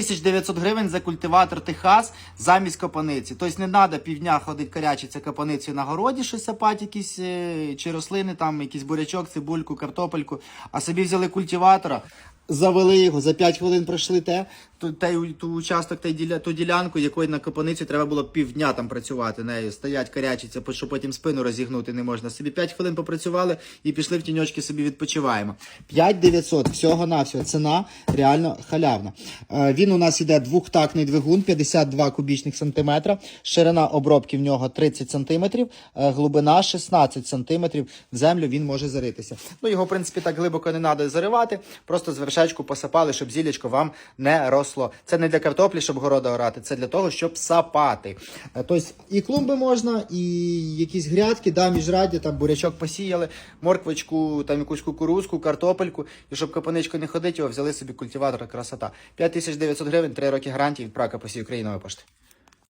1900 гривень за культиватор Техас замість копаниці. Тобто не треба півдня ходити корячиться копаницею на городі, щось сапати якісь е, чи рослини, там якийсь бурячок, цибульку, картопельку, а собі взяли культиватора. Завели його, за 5 хвилин пройшли те, ту, те, ту участок, те, діля, ту ділянку, якої на копаниці треба було півдня там працювати нею, стоять корячиться, щоб потім спину розігнути не можна. Собі 5 хвилин попрацювали і пішли в тіньочки собі відпочиваємо. 5900 всього навсього ціна реально халявна. Е, Він у нас іде двохтактний двигун, 52 кубічних сантиметра, ширина обробки в нього 30 сантиметрів, е, глибина 16 сантиметрів. В землю він може заритися. Ну його, в принципі, так глибоко не треба заривати, просто з вершечку посапали, щоб зілечко вам не росло. Це не для картоплі, щоб города орати, це для того, щоб сапати. Тобто і клумби можна, і якісь грядки, да, міжраддя, там бурячок посіяли, морквочку, там якусь кукурузку, картопельку, і щоб капоничко не ходить, його взяли собі культиватор, красота. 5900 гривень, 3 роки гарантії від прака посів Україною пошти.